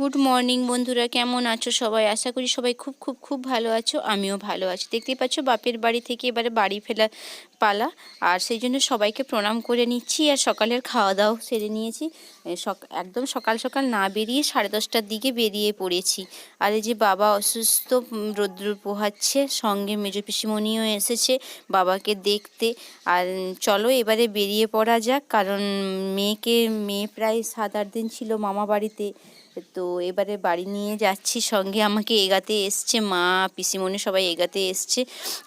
Good morning বন্ধুরা। কেমন আছো সবাই? আশা করি সবাই খুব খুব খুব ভালো আছো, আমিও ভালো আছি। দেখতেই পাচ্ছ, বাপের বাড়ি থেকে এবারে বাড়ি ফেলা পালা। আর সেই জন্য সবাইকে প্রণাম করে নিচ্ছি আর সকালের খাওয়া দাওয়া সেরে নিয়েছি। একদম সকাল সকাল না বেরিয়ে সাড়ে দশটার দিকে বেরিয়ে পড়েছি। আর এই যে বাবা অসুস্থ রোদ্র পোহাচ্ছে, সঙ্গে মেজ পিসিমণিও এসেছে বাবাকে দেখতে। আর চলো এবারে বেরিয়ে পড়া যাক, কারণ মেয়েকে, মেয়ে প্রায় সাত, আট দিন ছিল মামা বাড়িতে। তো এবারে বাড়ি নিয়ে যাচ্ছি, সঙ্গে আমাকে এগাতে এসছে মা, পিসিমণি সবাই এগাতে এসছে।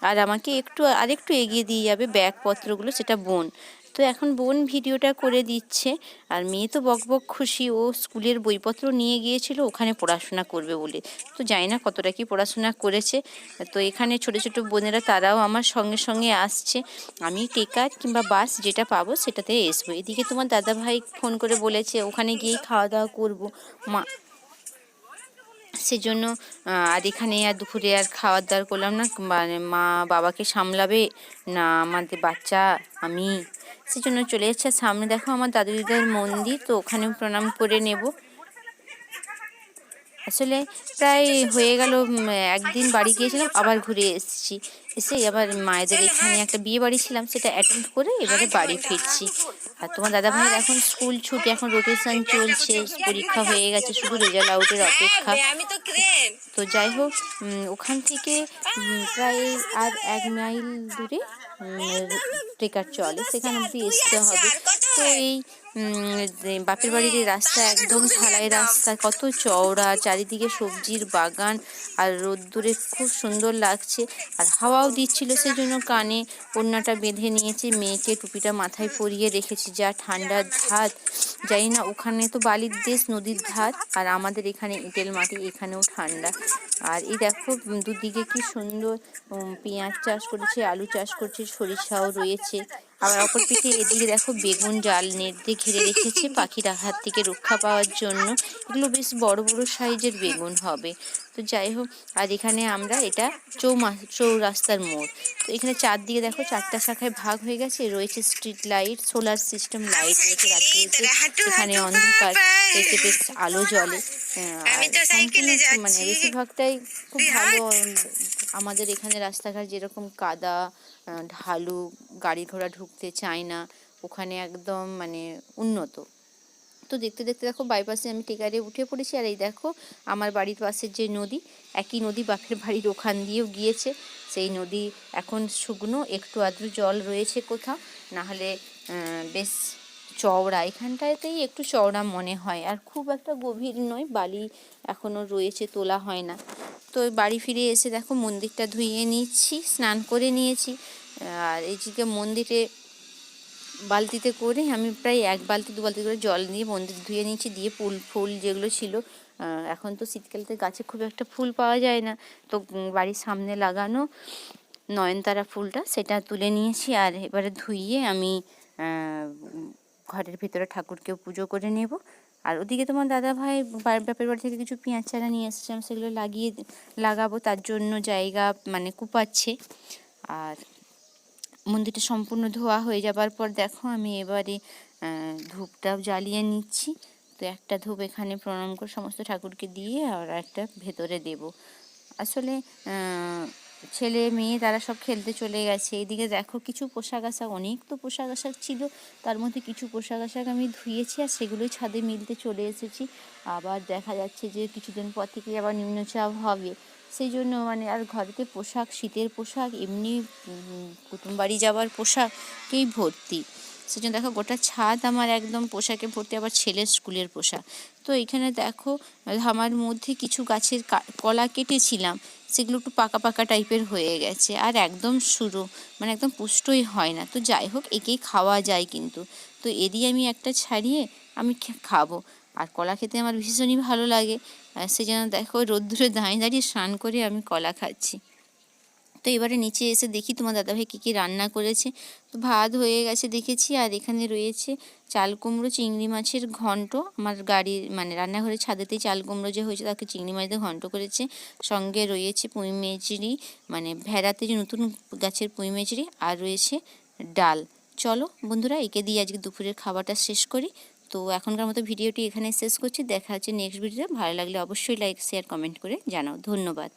আর আমাকে একটু, আরেকটু এগিয়ে দিয়ে যাবে ব্যাগপত্রগুলো, সেটা বোন। তো এখন বোন ভিডিওটা করে দিচ্ছে, আর মেয়ে তো বক বক খুশি, ও স্কুলের বইপত্র নিয়ে গিয়েছিল, ওখানে পড়াশোনা করবে বলে। তো জানি না কতটা কি পড়াশোনা করেছে। তো এখানে ছোট ছোট বোনেরা, তারাও আমার সঙ্গে সঙ্গে আসছে। আমি টেকার কিংবা বাস যেটা পাবো, সেটাতে আসব এদিকে তোমার দাদা ভাই ফোন করে বলেছে, ওখানে গিয়েই খাওয়া দাওয়া করব। মা সেজন্য আর এখানে আর দুপুরে আর খাওয়ার দাওয়ার করলাম না। মানে মা বাবাকে সামলাবে না আমাদের বাচ্চা, আমি। সেজন্য চলে যাচ্ছে সামনে দেখো আমার দাদু দিদার মন্দির, তো ওখানে প্রণাম করে নেব। আসলে প্রায় হয়ে গেল একদিন বাড়ি গিয়েছিলাম, আবার ঘুরে এসেছি। এসে আবার মায়েদের এখানে একটা বিয়ে বাড়ি ছিলাম, সেটা অ্যাটেন্ড করে এবারে বাড়ি ফিরছি। আর তোমার দাদা ভাইয়ের এখন স্কুল ছুটি এখন রোটেশন চলছে পরীক্ষা হয়ে গেছে শুধু রেজাল্ট আউটের অপেক্ষা। তো যাই হোক ওখান থেকে প্রায় আর এক মাইল দূরে ট্রেকার চলে সেখানে অব্দি আসতে হবে। তো এই বাপের বাড়ির রাস্তা একদম ঢালাই রাস্তা, কত চওড়া, চারিদিকে সবজির বাগান আর রোদ্দুরে খুব সুন্দর লাগছে। আর হাওয়াও দিচ্ছিল সেই জন্য কানে ওড়নাটা বেঁধে নিয়েছি, মেয়েকে টুপিটা মাথায় পরিয়ে রেখেছি, যা ঠান্ডার ধাত। জানি না, ওখানে তো বালির দেশ, নদীর ধার আর আমাদের এখানে এঁটেল মাটি, এখানেও ঠান্ডা। আর এই দেখো দুদিকে কি সুন্দর পেঁয়াজ চাষ করেছে, আলু চাষ করছে, সরিষাও রয়েছে। আবার অপর পিঠে এদিকে দেখো বেগুন জাল নেট দিয়ে ঘিরে রেখেছে পাখির হাত থেকে রক্ষা পাওয়ার জন্য। এগুলো বেশ বড় বড় সাইজের বেগুন হবে। তো যাই হোক আর এখানে আমরা এটা চৌমা চৌরাস্তার মোড়। তো এখানে চারদিকে দেখো চারটা শাখায় ভাগ হয়ে গেছে। রয়েছে street light solar system light রয়েছে রাত্রিতে এখানে অন্ধকার এতে বেশ আলো জ্বলে। মানে। বেশিরভাগটাই খুব ভালো আমাদের এখানে রাস্তাঘাট যেরকম কাদা ঢালু, গাড়ি ঘোড়া ঢুকতে চায় না, ওখানে একদম মানে উন্নত। তো দেখতে দেখতে দেখো বাইপাসে আমি টেকারে উঠে পড়েছি, আর এই দেখো আমার বাড়ির পাশের যে নদী, একই নদী বাপের বাড়ির ওখান দিয়েও গিয়েছে। সেই নদী এখন শুকনো, একটু আদ্র জল রয়েছে কোথাও, নাহলে বেশ চওড়া। এখানটাতেই একটু চওড়া মনে হয়, আর খুব একটা গভীর নয়, বালি এখনও রয়েছে, তোলা হয় না। তো বাড়ি ফিরে এসে দেখো মন্দিরটা ধুইয়ে নিচ্ছি, স্নান করে নিয়েছি। আর এই যে মন্দিরে বালতিতে করে আমি প্রায় এক বালতি, দু বালতি করে জল দিয়ে মন্দির ধুয়ে নিয়েছি, দিয়ে ফুল ফুল যেগুলো ছিল এখন তো শীতকালতে গাছে খুব একটা ফুল পাওয়া যায় না। তো বাড়ির সামনে লাগানো নয়নতারা ফুলটা সেটা তুলে নিয়েছি আর এবারে ধুইয়ে আমি ঘরের ভিতরে ঠাকুরকেও পুজো করে নেব। আর ওদিকে তোমার দাদা ভাই বাপের বাড়ি থেকে কিছু পেঁয়াজ চারা নিয়ে এসেছিলাম সেগুলো লাগিয়ে লাগাবো, তার জন্য জায়গা মানে কুপাচ্ছে। আর মন্দিরটা সম্পূর্ণ ধোয়া হয়ে যাবার পর দেখো আমি এবারে ধূপটাও জ্বালিয়ে নিচ্ছি। তো একটা ধূপ এখানে প্রণাম করে সমস্ত ঠাকুরকে দিয়ে আর একটা ভেতরে দেব। আসলে ছেলে, মেয়ে, তারা সব খেলতে চলে গেছে। এদিকে দেখো কিছু পোশাক আশাক, অনেক তো পোশাক আশাক ছিল। তার মধ্যে কিছু পোশাক আশাক আমি ধুয়েছি আর সেগুলোই ছাদে মিলতে চলে এসেছি। আবার দেখা যাচ্ছে যে কিছুদিন পর থেকে আবার নিম্নচাপ হবে। সেই জন্য মানে আর ঘরেতে পোশাক, শীতের পোশাক, এমনি কুটুম বাড়ি যাওয়ার পোশাকেই ভর্তি। সেই জন্য দেখো গোটা ছাদ আমার একদম পোশাকে ভর্তি, আবার ছেলের স্কুলের পোশাক। তো এখানে দেখো আমার মধ্যে কিছু গাছের কলা কেটেছিলাম। সেগুলো একটু পাকা পাকা টাইপের হয়ে গেছে। আর একদম শুরু মানে একদম পুষ্টই হয় না। তো যাই হোক, একেই খাওয়া যায় কিন্তু। তো এরই আমি একটা ছাড়িয়ে আমি খাব। আর কলা খেতে আমার ভীষণই ভালো লাগে। সেই জন্য দেখো রোদ্দুরে দাঁড়িয়ে দাঁড়িয়ে স্নান করে আমি কলা খাচ্ছি। তো এবারে নিচে এসে দেখি তোমার দাদাভাই কী কী রান্না করেছে। তো ভাত হয়ে গেছে দেখেছি, আর এখানে রয়েছে চাল কুমড়ো, চিংড়ি মাছের ঘন্ট। আমার গাড়ির মানে রান্নাঘরের ছাদেতেই চাল কুমড়ো যে হয়েছে তাকে চিংড়ি মাছ দিয়ে ঘন্ট করেছে। সঙ্গে রয়েছে পুঁই মেচড়ি মানে ভেড়াতে যে নতুন গাছের পুঁই মেচড়ি আর রয়েছে ডাল। চলো বন্ধুরা, একে দিয়ে আজকে দুপুরের খাবারটা শেষ করি। তো এখনকার মতো ভিডিওটি এখানে শেষ করছি। দেখা হচ্ছে নেক্সট ভিডিওতে ভালো লাগলে অবশ্যই লাইক শেয়ার কমেন্ট করে জানাও। ধন্যবাদ।